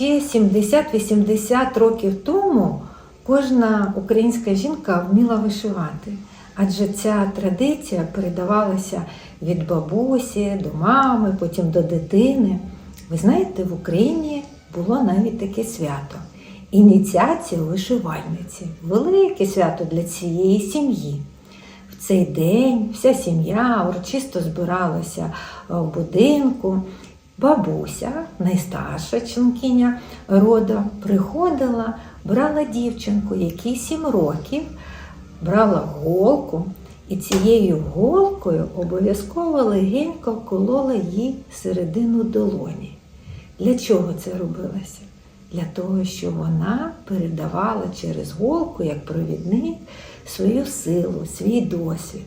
ще 70-80 років тому кожна українська жінка вміла вишивати. Адже ця традиція передавалася від бабусі до мами, потім до дитини. Ви знаєте, в Україні було навіть таке свято ініціація вишивальниці. Велике свято для цієї сім'ї. В цей день вся сім'я урочисто збиралася в будинку. Бабуся, найстарша членкиня рода, приходила, брала дівчинку, якій сім років, брала голку і цією голкою обов'язково легенько колола їй середину долоні. Для чого це робилося? Для того, щоб вона передавала через голку, як провідник, свою силу, свій досвід.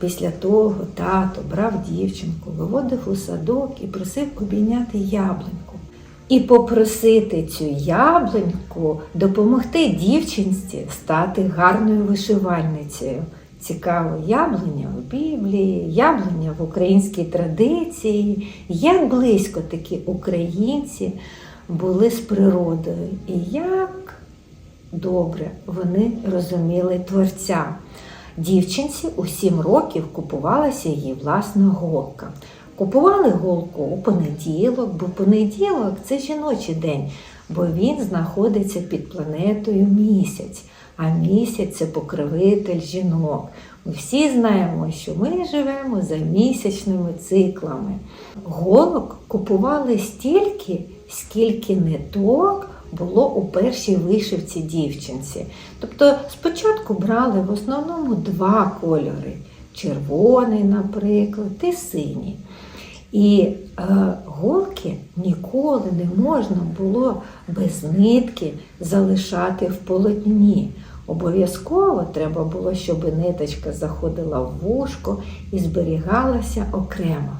Після того тато брав дівчинку, виводив у садок і просив обійняти яблуньку. І попросити цю яблуньку допомогти дівчинці стати гарною вишивальницею. Цікаво, яблуня в Біблії, яблуня в українській традиції, як близько такі українці були з природою, і як добре вони розуміли творця. Дівчинці у сім років купувалася її власна голка. Купували голку у понеділок, бо понеділок це жіночий день, бо він знаходиться під планетою місяць, а місяць це покровитель жінок. Ми всі знаємо, що ми живемо за місячними циклами. Голок купували стільки, скільки ниток було у першій вишивці дівчинці. Тобто спочатку брали в основному два кольори червоний, наприклад, і синій. І е, голки ніколи не можна було без нитки залишати в полотні. Обов'язково треба було, щоб ниточка заходила в вушко і зберігалася окремо.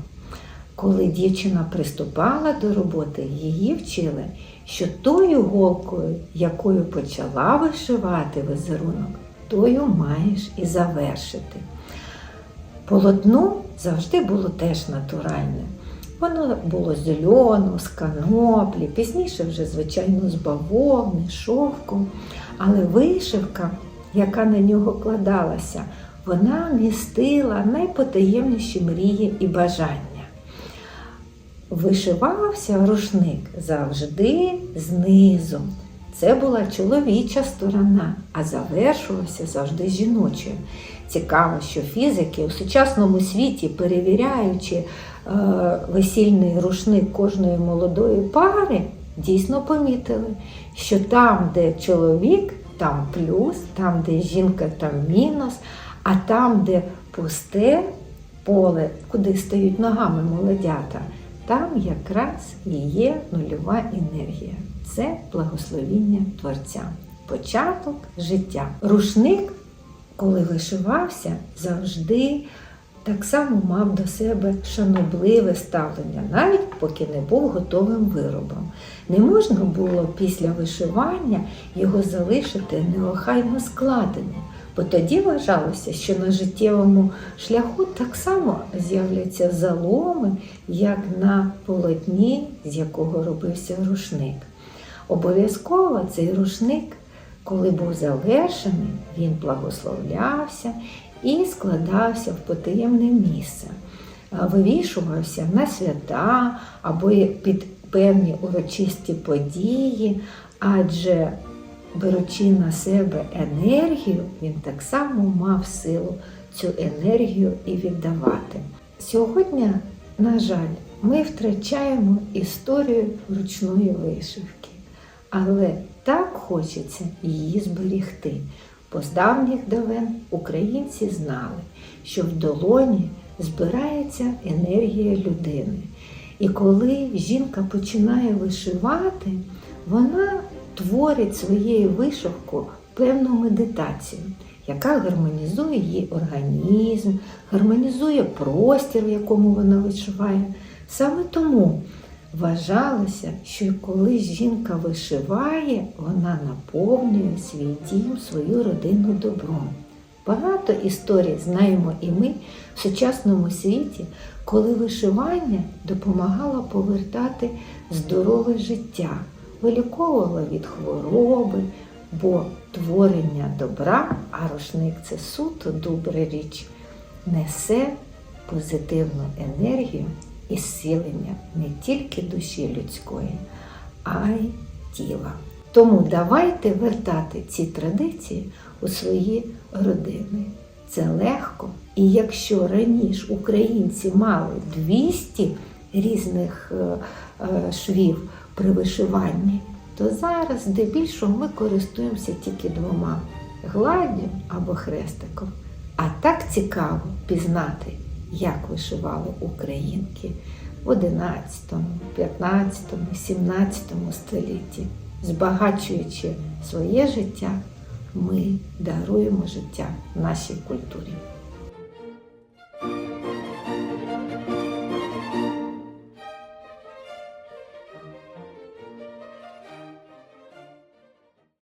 Коли дівчина приступала до роботи, її вчили, що тою голкою, якою почала вишивати візерунок, тою маєш і завершити. Полотно завжди було теж натуральне. Воно було з льону, з каноплі, пізніше вже, звичайно, з бавовни, шовку. Але вишивка, яка на нього кладалася, вона містила найпотаємніші мрії і бажання. Вишивався рушник завжди знизу. Це була чоловіча сторона, а завершувався завжди жіночою. Цікаво, що фізики у сучасному світі, перевіряючи е, весільний рушник кожної молодої пари, дійсно помітили, що там, де чоловік, там плюс, там, де жінка, там мінус, а там, де пусте поле, куди стають ногами молодята, там якраз і є нульова енергія. Це благословіння Творця, початок життя. Рушник, коли вишивався, завжди так само мав до себе шанобливе ставлення, навіть поки не був готовим виробом. Не можна було після вишивання його залишити неохайно складеним, бо тоді вважалося, що на життєвому шляху так само з'являться заломи, як на полотні, з якого робився рушник. Обов'язково цей рушник, коли був завершений, він благословлявся і складався в потаємне місце. Вивішувався на свята або під певні урочисті події, адже беручи на себе енергію, він так само мав силу цю енергію і віддавати. Сьогодні, на жаль, ми втрачаємо історію ручної вишивки, але так хочеться її зберігти. Бо з давніх давен українці знали, що в долоні збирається енергія людини. І коли жінка починає вишивати, вона творить своєю вишивкою певну медитацію, яка гармонізує її організм, гармонізує простір, в якому вона вишиває. Саме тому вважалося, що коли жінка вишиває, вона наповнює свій дім, свою родину добром. Багато історій знаємо і ми в сучасному світі, коли вишивання допомагало повертати здорове життя, виліковувала від хвороби, бо творення добра, а рушник це суто добра річ, несе позитивну енергію і зцілення не тільки душі людської, а й тіла. Тому давайте вертати ці традиції у свої родини. Це легко. І якщо раніше українці мали 200 різних е, е, швів при вишиванні, то зараз здебільшого ми користуємося тільки двома гладдю або хрестиком. А так цікаво пізнати, як вишивали українки в 11, 15, 17 столітті. Збагачуючи своє життя, ми даруємо життя нашій культурі.